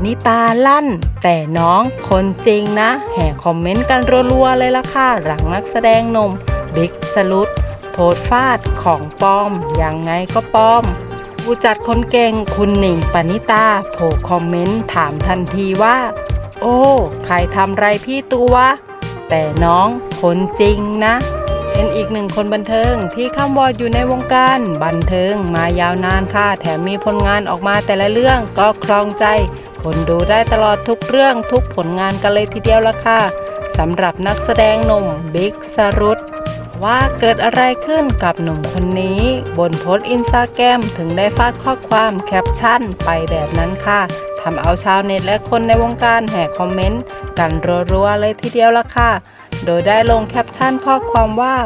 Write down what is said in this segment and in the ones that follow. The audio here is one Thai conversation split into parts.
อนิตาลั่น แต่น้องคนจริงนะ แห่คอมเมนต์กันรัวๆเลยล่ะค่ะ หลังนักแสดงนมบิ๊กสลุดโพสฟาดของปลอม ยังไงก็ปลอมผู้จัดคนเก่งคุณหนิงปณิตาโผล่คอมเมนต์ถามทันทีว่า โอ้ ใครทำไรพี่ตัวแต่น้องคนจริงนะเป็นอีกหนึ่งคนบันเทิงที่ข้ามวอดอยู่ในวงการบันเทิงมายาวนานค่ะ แถมมีผลงานออกมาแต่ละเรื่องก็ครองใจ คนดูได้ตลอดทุกเรื่องทุกผลงานกันเลยทีเดียวละค่ะสำหรับนักแสดงหนุ่มบิ๊กสรุตว่าเกิดอะไรขึ้นกับหนุ่มคนนี้ บนโพสต์อินสตาแกรมถึงได้ฟาดข้อความแคปชั่นไปแบบนั้นค่ะทำเอาชาวเน็ตและคนในวงการแห่คอมเมนต์กันรัวๆเลยทีเดียวละค่ะ โดยได้ลงแคปชั่นข้อความว่า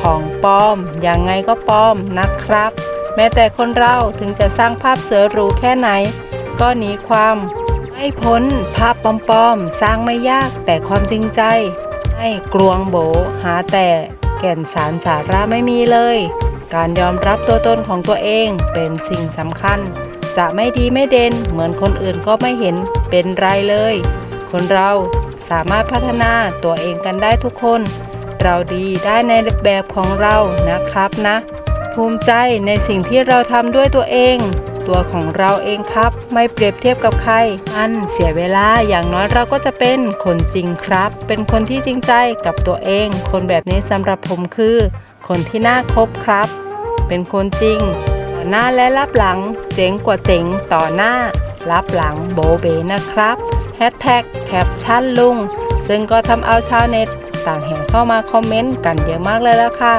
ของปลอมยังไงก็ปลอมนะครับ แม้แต่คนเราถึงจะสร้างภาพสวยหรูแค่ไหน ก็หนีความ ไม่พ้นภาพปลอมๆ สร้างไม่ยากแต่ความจริงใจ ให้กลวงโบหาแต่แก่นสารสาระไม่มีเลย การยอมรับตัวตนของตัวเองเป็นสิ่งสำคัญ จะไม่ดีไม่เด่นเหมือนคนอื่นก็ไม่เห็นเป็นไรเลย คนเราสามารถพัฒนาตัวเองกันได้ทุกคน เราดีได้ในแบบของเรานะครับนะ ภูมิใจในสิ่งที่เราทำด้วยตัวเอง ตัวของเราเองครับ ไม่เปรียบเทียบกับใครอันเสียเวลาอย่างน้อยเราก็จะเป็นคนจริงครับ เป็นคนที่จริงใจกับตัวเอง คนแบบนี้สำหรับผมคือ คนที่น่าคบครับ เป็นคนจริงต่อหน้าและรับหลัง เจ๋งกว่าเจ๋งต่อหน้า รับหลังโบเบนะครับแฮชแท็กแคปชั่นลุงซึ่งก็ทำเอาชาวเน็ตต่างแห่เข้ามาคอมเมนต์กันเยอะมากเลยละค่ะ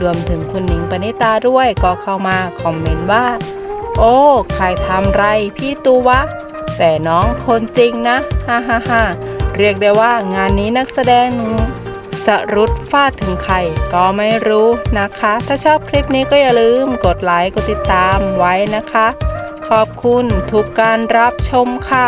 รวมถึงคุณหนิงปณิตาด้วยก็เข้ามาคอมเมนต์ว่า โอ้ใครทำไรพี่ตูวะ แต่น้องคนจริงนะ ฮ่าฮ่าฮ่าเรียกได้ว่างานนี้นักแสดงสรุดฟาดถึงใครก็ไม่รู้นะคะ ถ้าชอบคลิปนี้ก็อย่าลืมกดไลค์ กดติดตามไว้นะคะ ขอบคุณทุกการรับชมค่ะ